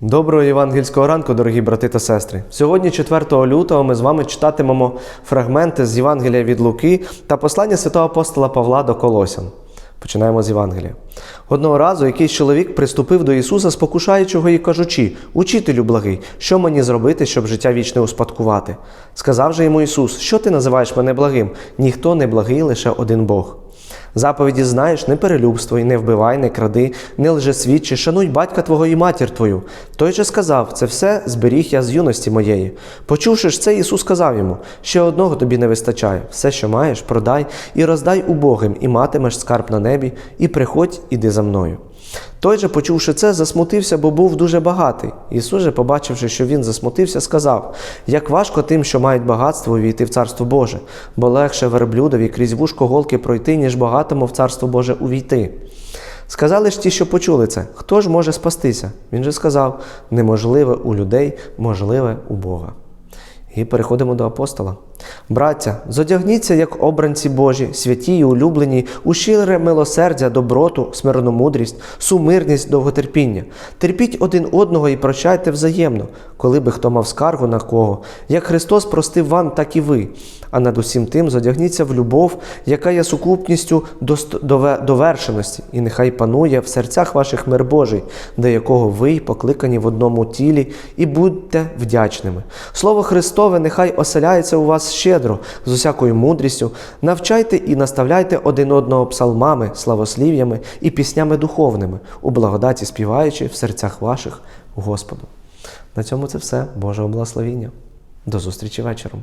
Доброго євангельського ранку, дорогі брати та сестри. Сьогодні, 4 лютого, ми з вами читатимемо фрагменти з Євангелія від Луки та послання святого апостола Павла до Колосян. Починаємо з Євангелія. Одного разу якийсь чоловік приступив до Ісуса, спокушаючого і кажучи: Учителю благий, що мені зробити, щоб життя вічне успадкувати? Сказав же йому Ісус: Що ти називаєш мене благим? Ніхто не благий, лише один Бог. Заповіді знаєш, не перелюбствуй, не вбивай, не кради, не лжесвідчи, шануй батька твого і матір твою. Той же сказав, це все зберіг я з юності моєї. Почувши ж це, Ісус сказав йому: ще одного тобі не вистачає. Все, що маєш, продай і роздай убогим, і матимеш скарб на небі, і приходь, іди за мною. Той же, почувши це, засмутився, бо був дуже багатий. Ісус же, побачивши, що він засмутився, сказав: Як важко тим, що мають багатство, увійти в Царство Боже, бо легше верблюдові крізь вушко голки пройти, ніж багатому в Царство Боже увійти. Сказали ж ті, що почули це, хто ж може спастися? Він же сказав: неможливе у людей, можливе у Бога. І переходимо до апостола. Браття, зодягніться, як обранці Божі, святі й улюблені, у щире милосердя, доброту, смирномудрість, сумирність, довготерпіння. Терпіть один одного і прощайте взаємно, коли би хто мав скаргу на кого. Як Христос простив вам, так і ви. А над усім тим зодягніться в любов, яка є сукупністю довершеності, і нехай панує в серцях ваших мир Божий, до якого ви й покликані в одному тілі, і будьте вдячними. Слово Христове нехай оселяється у вас щедро, з усякою мудрістю. Навчайте і наставляйте один одного псалмами, славослів'ями і піснями духовними, у благодаті співаючи в серцях ваших Господу. На цьому це все. Божого благословіння. До зустрічі вечором.